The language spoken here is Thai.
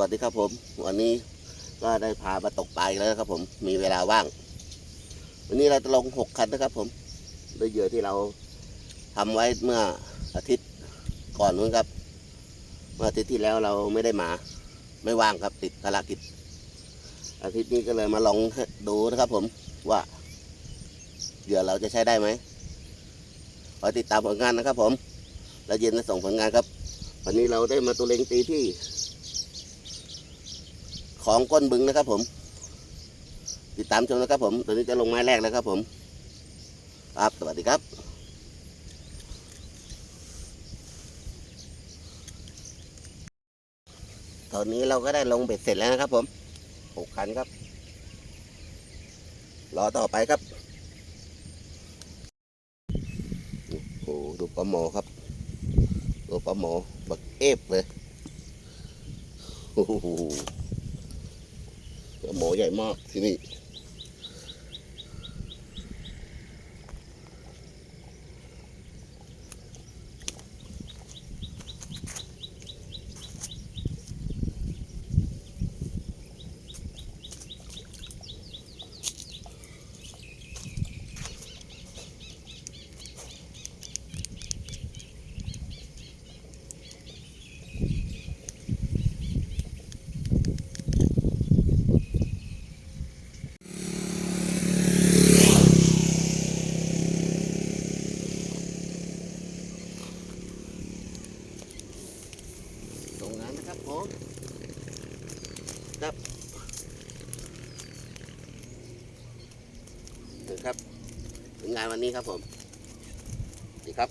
วัสดีครับผม วันนี้ก็ได้พามาตกปลาแล้วครับ ผมมีเวลาว่าง วันนี้เราจะลงหกคันนะครับ ผมด้วยเหยื่อที่เราทำไว้เมื่ออาทิตย์ก่อนนู้นครับ เมื่ออาทิตย์ที่แล้วเราไม่ได้มา ไม่ว่างครับติดภารกิจ อาทิตย์นี้ก็เลยมาลองดูนะครับ ผมว่าเหยื่อเราจะใช้ได้ไหมขอติดตามผลงานนะครับ ผม แล้วเย็นจะส่งผลงานครับ วันนี้เราได้มาตัวเล็งตีที่ ของก้นบึงนะครับผม ติดตามชมนะครับผมตอนนี้จะลงไม้แรกแล้วครับผมครับสวัสดีครับตอนนี้เราก็ได้ลงเบ็ดเสร็จแล้วนะครับผมหกคันครับ รอต่อไปครับโอ้ดูปลาหมอครับดูปลาหมอบักเอฟเลยโอ้โห ใหญ่มากที่นี่ งนั้นนะครับผมครับนะครับผลงานวันนี้ครับผมดีครับ